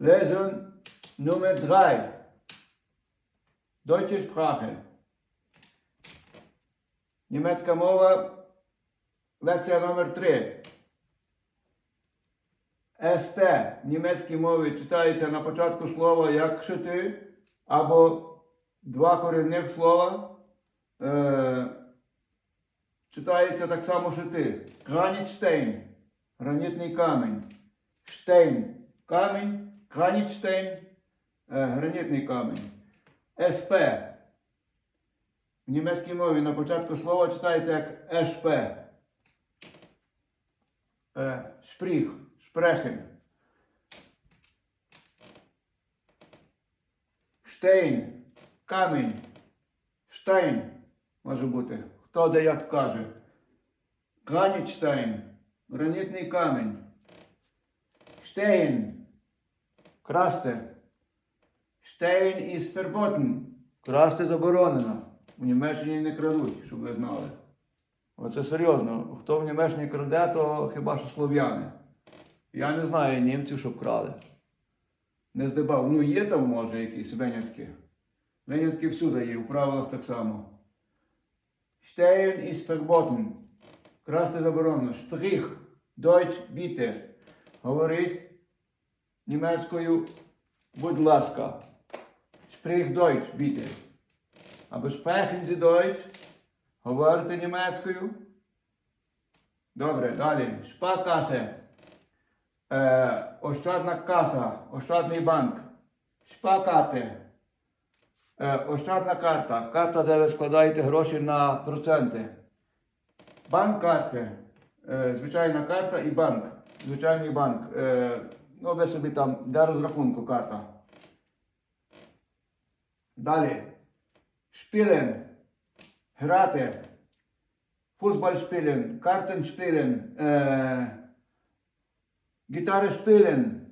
Lesson Nummer 3. Deutsche Sprache. Німецька мова. Лекція номер 3. СТ в німецькій мові читається на початку слова як шити або два корінних слова. Е, читається так само шити. Гранітштейн. Гранітний камінь. Штейн. Камінь. Гранітштейн. Е, гранітний камінь. СП. В німецькій мові на початку слова читається як ЕШП. Е, шпріх. Шпрехен. Штейн. Камінь. Штейн. Може бути. Хто де як каже. Гранітштейн. Гранітний камінь. Штейн. Красти. Штейн із verboten. Красти заборонено. У Німеччині не крадуть, щоб ви знали. Оце серйозно. Хто в Німеччині краде, то хіба що слов'яни. Я не знаю німців, щоб крали. Не здибав. Ну, є там, може, якісь винятки. Винятки всюди є, у правилах так само. Штейн із verboten. Красти заборонено. Шпріх. Deutsch bitte. Говорить німецькою, будь ласка. Sprich Deutsch, bitte. Або sprechen Sie Deutsch. Говорите німецькою. Добре, далі. Шпакасе. Е, ощадна каса. Ощадний банк. Шпакати. Е, ощадна карта. Карта, де ви складаєте гроші на проценти. Банк карти. Е, звичайна карта і банк. Звичайний банк. Е, ну, ви собі там для розрахунку карта. Далі. Шпілен. Грати. Футбол шпілен. Картен шпілен. Е, гітари шпілен.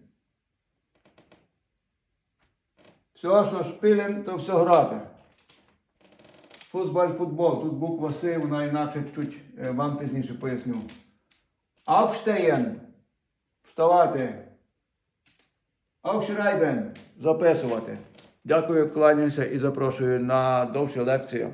Все, що шпілен, то все грати. Футбол, футбол. Тут буква С, вона інакше чуть е, вам пізніше поясню. Aufstehen. Вставати. Aufschreiben. Записувати. Дякую, кланяюся і запрошую на довшу лекцію.